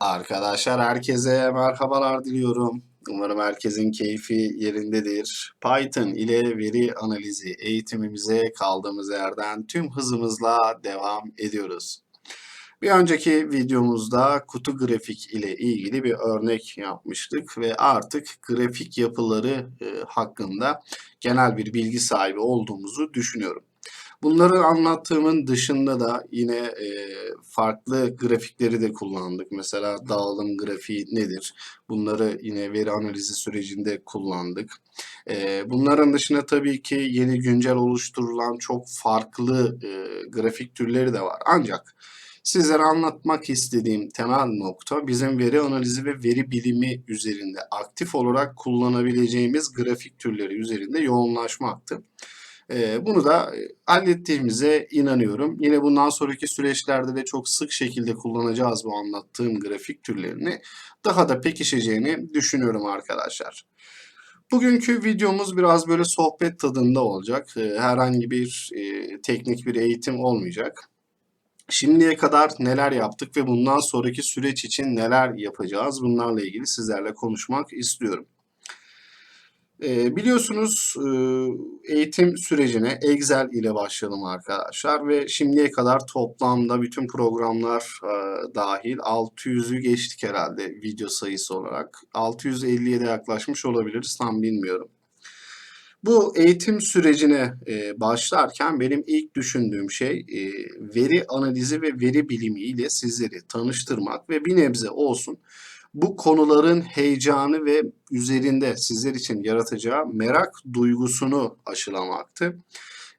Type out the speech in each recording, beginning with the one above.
Arkadaşlar herkese merhabalar diliyorum. Umarım herkesin keyfi yerindedir. Python ile veri analizi eğitimimize kaldığımız yerden tüm hızımızla devam ediyoruz. Bir önceki videomuzda kutu grafik ile ilgili bir örnek yapmıştık ve artık grafik yapıları e, hakkında genel bir bilgi sahibi olduğumuzu düşünüyorum. Bunları anlattığımın dışında da yine e, farklı grafikleri de kullandık. Mesela dağılım grafiği nedir? Bunları yine veri analizi sürecinde kullandık. E, bunların dışında tabii ki yeni güncel oluşturulan çok farklı e, grafik türleri de var. Ancak sizlere anlatmak istediğim temel nokta bizim veri analizi ve veri bilimi üzerinde aktif olarak kullanabileceğimiz grafik türleri üzerinde yoğunlaşmaktı. Ee, bunu da e, hallettiğimize inanıyorum. Yine bundan sonraki süreçlerde de çok sık şekilde kullanacağız bu anlattığım grafik türlerini. Daha da pekişeceğini düşünüyorum arkadaşlar. Bugünkü videomuz biraz böyle sohbet tadında olacak. Ee, herhangi bir e, teknik bir eğitim olmayacak. Şimdiye kadar neler yaptık ve bundan sonraki süreç için neler yapacağız bunlarla ilgili sizlerle konuşmak istiyorum. Ee, biliyorsunuz e, eğitim sürecine Excel ile başladım arkadaşlar ve şimdiye kadar toplamda bütün programlar e, dahil 600'ü geçtik herhalde video sayısı olarak. 650'ye de yaklaşmış olabiliriz tam bilmiyorum. Bu eğitim sürecine e, başlarken benim ilk düşündüğüm şey e, veri analizi ve veri bilimi ile sizleri tanıştırmak ve bir nebze olsun bu konuların heyecanı ve üzerinde sizler için yaratacağı merak duygusunu aşılamaktı.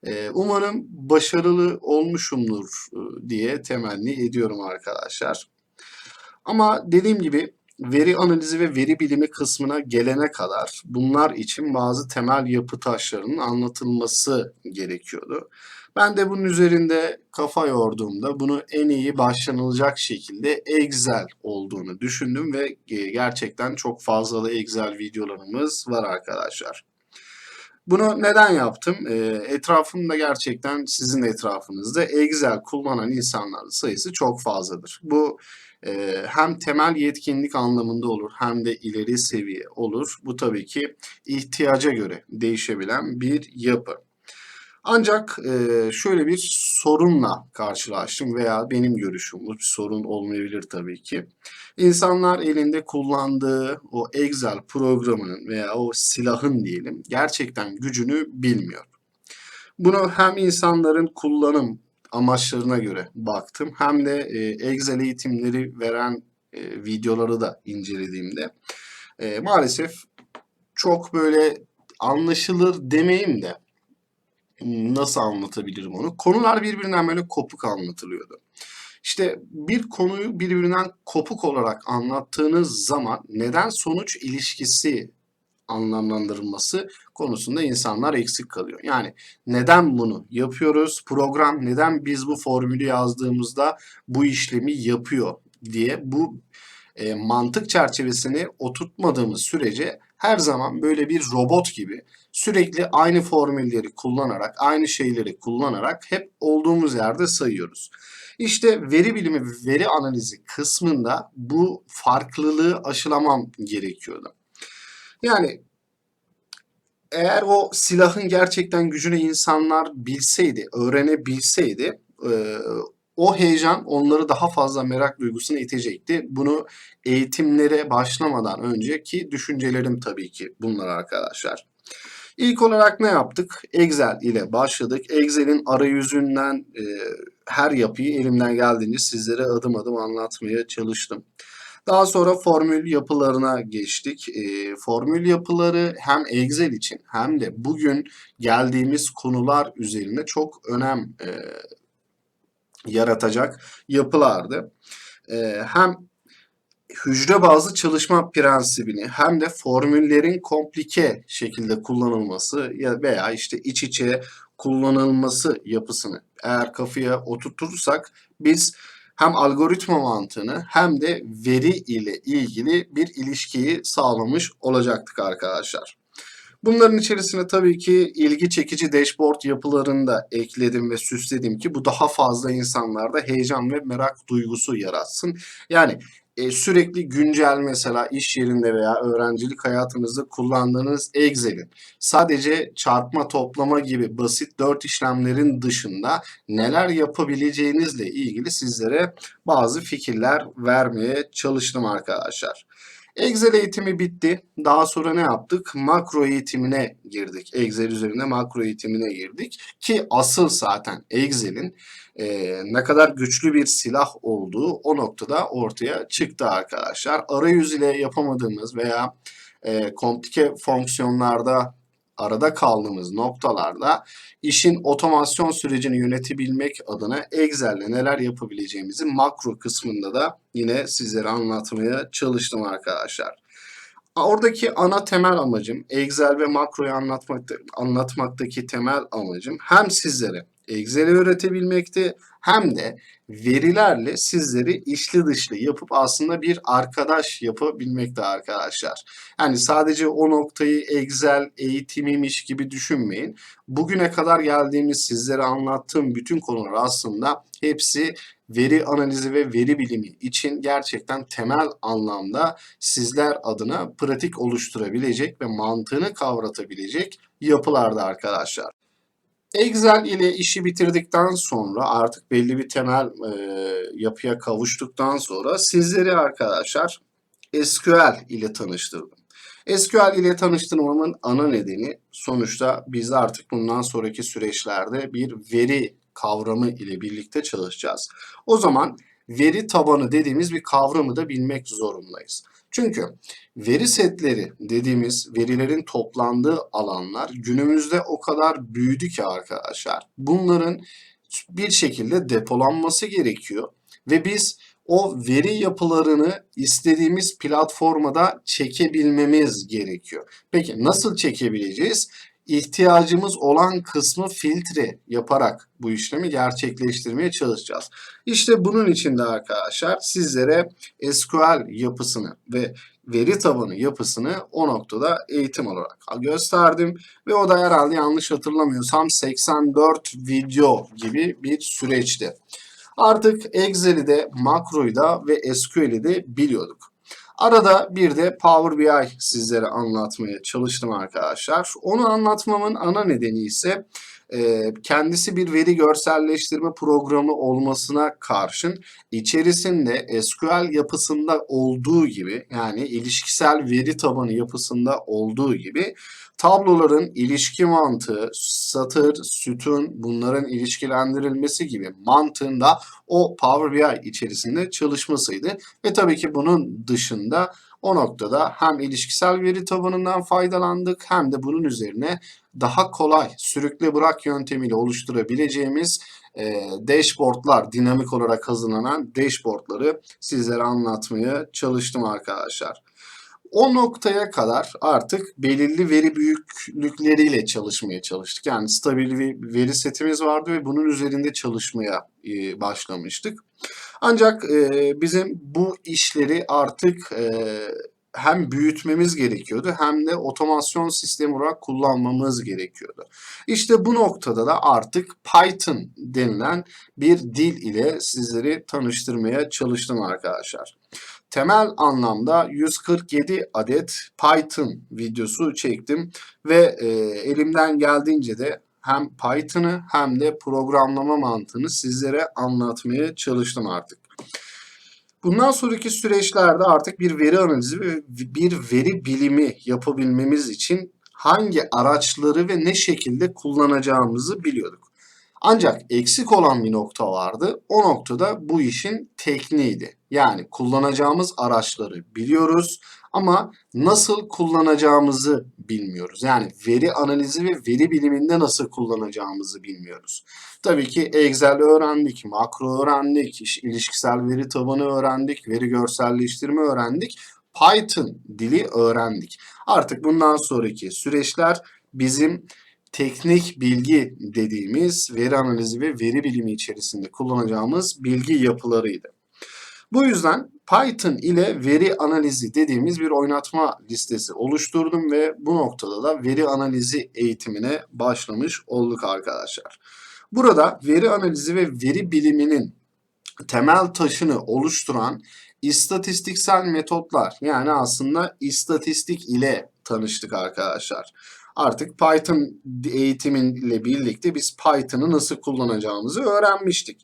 Ee, umarım başarılı olmuşumdur e, diye temenni ediyorum arkadaşlar. Ama dediğim gibi veri analizi ve veri bilimi kısmına gelene kadar bunlar için bazı temel yapı taşlarının anlatılması gerekiyordu. Ben de bunun üzerinde kafa yorduğumda bunu en iyi başlanılacak şekilde Excel olduğunu düşündüm ve e, gerçekten çok fazla Excel videolarımız var arkadaşlar. Bunu neden yaptım? E, etrafımda gerçekten sizin etrafınızda Excel kullanan insanların sayısı çok fazladır. Bu e, hem temel yetkinlik anlamında olur hem de ileri seviye olur. Bu tabii ki ihtiyaca göre değişebilen bir yapı. Ancak e, şöyle bir sorunla karşılaştım veya benim görüşüm bu bir sorun olmayabilir tabii ki. İnsanlar elinde kullandığı o Excel programının veya o silahın diyelim gerçekten gücünü bilmiyor. Bunu hem insanların kullanım amaçlarına göre baktım hem de e, Excel eğitimleri veren e, videoları da incelediğimde e, maalesef çok böyle anlaşılır demeyeyim de nasıl anlatabilirim onu? Konular birbirinden böyle kopuk anlatılıyordu. İşte bir konuyu birbirinden kopuk olarak anlattığınız zaman neden sonuç ilişkisi anlamlandırılması konusunda insanlar eksik kalıyor. Yani neden bunu yapıyoruz? Program neden biz bu formülü yazdığımızda bu işlemi yapıyor diye bu e, mantık çerçevesini oturtmadığımız sürece her zaman böyle bir robot gibi sürekli aynı formülleri kullanarak, aynı şeyleri kullanarak hep olduğumuz yerde sayıyoruz. İşte veri bilimi ve veri analizi kısmında bu farklılığı aşılamam gerekiyordu. Yani eğer o silahın gerçekten gücünü insanlar bilseydi, öğrenebilseydi o heyecan onları daha fazla merak duygusuna itecekti. Bunu eğitimlere başlamadan önceki düşüncelerim tabii ki bunlar arkadaşlar. İlk olarak ne yaptık? Excel ile başladık. Excel'in arayüzünden e, her yapıyı elimden geldiğince sizlere adım adım anlatmaya çalıştım. Daha sonra formül yapılarına geçtik. E, formül yapıları hem Excel için hem de bugün geldiğimiz konular üzerine çok önem e, yaratacak yapılardı. E, hem hücre bazlı çalışma prensibini hem de formüllerin komplike şekilde kullanılması ya veya işte iç içe kullanılması yapısını eğer kafaya oturtursak biz hem algoritma mantığını hem de veri ile ilgili bir ilişkiyi sağlamış olacaktık arkadaşlar. Bunların içerisine tabii ki ilgi çekici dashboard yapılarını da ekledim ve süsledim ki bu daha fazla insanlarda heyecan ve merak duygusu yaratsın. Yani e, sürekli güncel mesela iş yerinde veya öğrencilik hayatınızda kullandığınız Excel'in sadece çarpma toplama gibi basit dört işlemlerin dışında neler yapabileceğinizle ilgili sizlere bazı fikirler vermeye çalıştım arkadaşlar. Excel eğitimi bitti. Daha sonra ne yaptık? Makro eğitimine girdik. Excel üzerinde makro eğitimine girdik. Ki asıl zaten Excel'in e, ne kadar güçlü bir silah olduğu o noktada ortaya çıktı arkadaşlar. Arayüz ile yapamadığımız veya e, komplike fonksiyonlarda arada kaldığımız noktalarda işin otomasyon sürecini yönetebilmek adına Excel'le neler yapabileceğimizi makro kısmında da yine sizlere anlatmaya çalıştım arkadaşlar. Oradaki ana temel amacım Excel ve makroyu anlatmakta, anlatmaktaki temel amacım hem sizlere Excel'i öğretebilmekti hem de verilerle sizleri içli dışlı yapıp aslında bir arkadaş yapabilmekte arkadaşlar. Yani sadece o noktayı Excel eğitimiymiş gibi düşünmeyin. Bugüne kadar geldiğimiz sizlere anlattığım bütün konular aslında hepsi veri analizi ve veri bilimi için gerçekten temel anlamda sizler adına pratik oluşturabilecek ve mantığını kavratabilecek yapılarda arkadaşlar. Excel ile işi bitirdikten sonra artık belli bir temel e, yapıya kavuştuktan sonra sizleri arkadaşlar SQL ile tanıştırdım. SQL ile tanıştırmamın ana nedeni sonuçta biz artık bundan sonraki süreçlerde bir veri kavramı ile birlikte çalışacağız. O zaman veri tabanı dediğimiz bir kavramı da bilmek zorundayız. Çünkü veri setleri dediğimiz verilerin toplandığı alanlar günümüzde o kadar büyüdü ki arkadaşlar. Bunların bir şekilde depolanması gerekiyor ve biz o veri yapılarını istediğimiz platformada çekebilmemiz gerekiyor. Peki nasıl çekebileceğiz? İhtiyacımız olan kısmı filtre yaparak bu işlemi gerçekleştirmeye çalışacağız. İşte bunun için de arkadaşlar sizlere SQL yapısını ve veri tabanı yapısını o noktada eğitim olarak gösterdim. Ve o da herhalde yanlış hatırlamıyorsam 84 video gibi bir süreçti. Artık Excel'i de makroyu da ve SQL'i de biliyorduk. Arada bir de Power BI sizlere anlatmaya çalıştım arkadaşlar. Onu anlatmamın ana nedeni ise e, kendisi bir veri görselleştirme programı olmasına karşın içerisinde SQL yapısında olduğu gibi yani ilişkisel veri tabanı yapısında olduğu gibi tabloların ilişki mantığı, satır, sütun bunların ilişkilendirilmesi gibi mantığında o Power BI içerisinde çalışmasıydı. Ve tabii ki bunun dışında o noktada hem ilişkisel veri tabanından faydalandık hem de bunun üzerine daha kolay sürükle bırak yöntemiyle oluşturabileceğimiz e, dashboardlar, dinamik olarak hazırlanan dashboardları sizlere anlatmaya çalıştım arkadaşlar. O noktaya kadar artık belirli veri büyüklükleriyle çalışmaya çalıştık. Yani stabil bir veri setimiz vardı ve bunun üzerinde çalışmaya e, başlamıştık. Ancak e, bizim bu işleri artık e, hem büyütmemiz gerekiyordu hem de otomasyon sistemi olarak kullanmamız gerekiyordu. İşte bu noktada da artık Python denilen bir dil ile sizleri tanıştırmaya çalıştım arkadaşlar. Temel anlamda 147 adet Python videosu çektim ve e, elimden geldiğince de hem Python'ı hem de programlama mantığını sizlere anlatmaya çalıştım artık. Bundan sonraki süreçlerde artık bir veri analizi ve bir veri bilimi yapabilmemiz için hangi araçları ve ne şekilde kullanacağımızı biliyorduk. Ancak eksik olan bir nokta vardı. O noktada bu işin tekniğiydi. Yani kullanacağımız araçları biliyoruz ama nasıl kullanacağımızı bilmiyoruz. Yani veri analizi ve veri biliminde nasıl kullanacağımızı bilmiyoruz. Tabii ki Excel öğrendik, makro öğrendik, ilişkisel veri tabanı öğrendik, veri görselleştirme öğrendik. Python dili öğrendik. Artık bundan sonraki süreçler bizim teknik bilgi dediğimiz veri analizi ve veri bilimi içerisinde kullanacağımız bilgi yapılarıydı. Bu yüzden Python ile veri analizi dediğimiz bir oynatma listesi oluşturdum ve bu noktada da veri analizi eğitimine başlamış olduk arkadaşlar. Burada veri analizi ve veri biliminin temel taşını oluşturan istatistiksel metotlar yani aslında istatistik ile tanıştık arkadaşlar. Artık Python eğitimiyle birlikte biz Python'ı nasıl kullanacağımızı öğrenmiştik.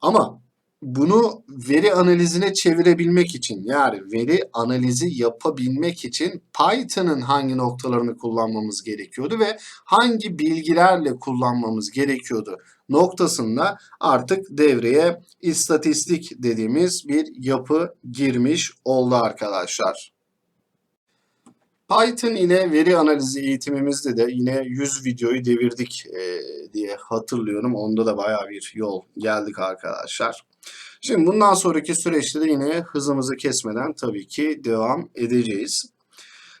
Ama bunu veri analizine çevirebilmek için yani veri analizi yapabilmek için Python'ın hangi noktalarını kullanmamız gerekiyordu ve hangi bilgilerle kullanmamız gerekiyordu noktasında artık devreye istatistik dediğimiz bir yapı girmiş oldu arkadaşlar. Python ile veri analizi eğitimimizde de yine 100 videoyu devirdik e, diye hatırlıyorum. Onda da baya bir yol geldik arkadaşlar. Şimdi bundan sonraki süreçte de yine hızımızı kesmeden tabii ki devam edeceğiz.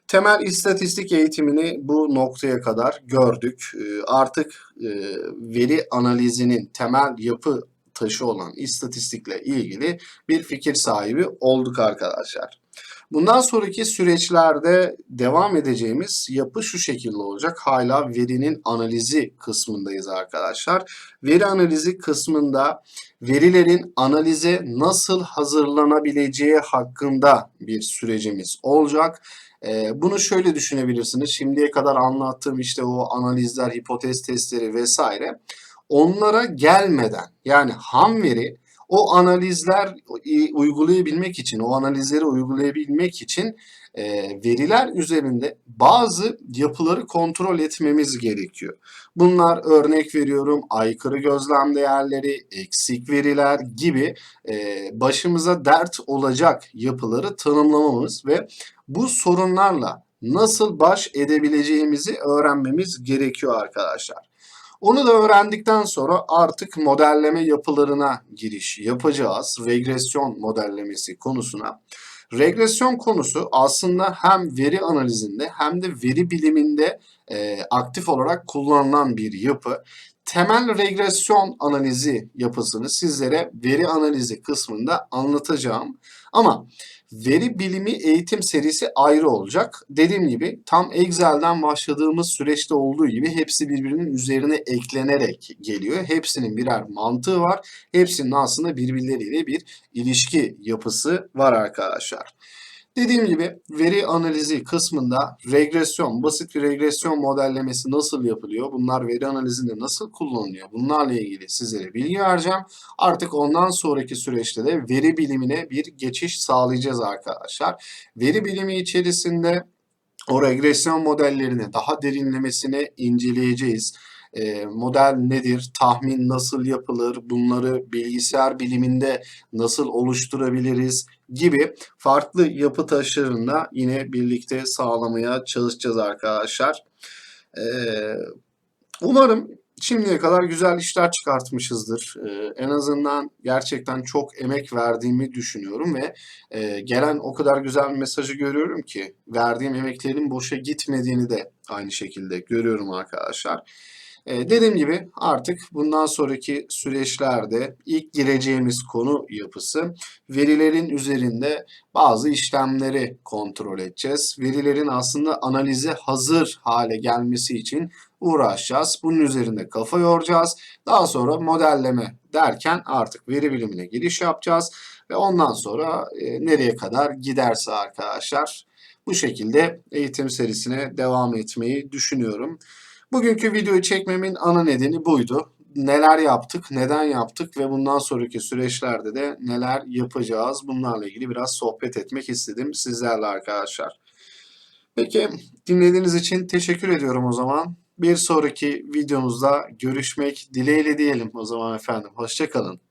Temel istatistik eğitimini bu noktaya kadar gördük. E, artık e, veri analizinin temel yapı taşı olan istatistikle ilgili bir fikir sahibi olduk arkadaşlar. Bundan sonraki süreçlerde devam edeceğimiz yapı şu şekilde olacak. Hala verinin analizi kısmındayız arkadaşlar. Veri analizi kısmında verilerin analize nasıl hazırlanabileceği hakkında bir sürecimiz olacak. Ee, bunu şöyle düşünebilirsiniz. Şimdiye kadar anlattığım işte o analizler, hipotez testleri vesaire onlara gelmeden yani ham veri o analizler uygulayabilmek için, o analizleri uygulayabilmek için e, veriler üzerinde bazı yapıları kontrol etmemiz gerekiyor. Bunlar örnek veriyorum aykırı gözlem değerleri, eksik veriler gibi e, başımıza dert olacak yapıları tanımlamamız ve bu sorunlarla nasıl baş edebileceğimizi öğrenmemiz gerekiyor arkadaşlar. Onu da öğrendikten sonra artık modelleme yapılarına giriş yapacağız. Regresyon modellemesi konusuna. Regresyon konusu aslında hem veri analizinde hem de veri biliminde e, aktif olarak kullanılan bir yapı. Temel regresyon analizi yapısını sizlere veri analizi kısmında anlatacağım. Ama Veri bilimi eğitim serisi ayrı olacak. Dediğim gibi tam Excel'den başladığımız süreçte olduğu gibi hepsi birbirinin üzerine eklenerek geliyor. Hepsinin birer mantığı var. Hepsinin aslında birbirleriyle bir ilişki yapısı var arkadaşlar. Dediğim gibi veri analizi kısmında regresyon, basit bir regresyon modellemesi nasıl yapılıyor? Bunlar veri analizinde nasıl kullanılıyor? Bunlarla ilgili sizlere bilgi vereceğim. Artık ondan sonraki süreçte de veri bilimine bir geçiş sağlayacağız arkadaşlar. Veri bilimi içerisinde o regresyon modellerini daha derinlemesine inceleyeceğiz e, model nedir, tahmin nasıl yapılır, bunları bilgisayar biliminde nasıl oluşturabiliriz gibi farklı yapı taşlarında yine birlikte sağlamaya çalışacağız arkadaşlar. E, umarım şimdiye kadar güzel işler çıkartmışızdır. Ee, en azından gerçekten çok emek verdiğimi düşünüyorum ve e, gelen o kadar güzel bir mesajı görüyorum ki verdiğim emeklerin boşa gitmediğini de aynı şekilde görüyorum arkadaşlar. Ee, dediğim gibi artık bundan sonraki süreçlerde ilk gireceğimiz konu yapısı verilerin üzerinde bazı işlemleri kontrol edeceğiz. Verilerin aslında analize hazır hale gelmesi için uğraşacağız. Bunun üzerinde kafa yoracağız. Daha sonra modelleme derken artık veri bilimine giriş yapacağız ve ondan sonra e, nereye kadar giderse arkadaşlar bu şekilde eğitim serisine devam etmeyi düşünüyorum. Bugünkü videoyu çekmemin ana nedeni buydu. Neler yaptık, neden yaptık ve bundan sonraki süreçlerde de neler yapacağız bunlarla ilgili biraz sohbet etmek istedim sizlerle arkadaşlar. Peki dinlediğiniz için teşekkür ediyorum o zaman. Bir sonraki videomuzda görüşmek dileğiyle diyelim o zaman efendim. Hoşçakalın.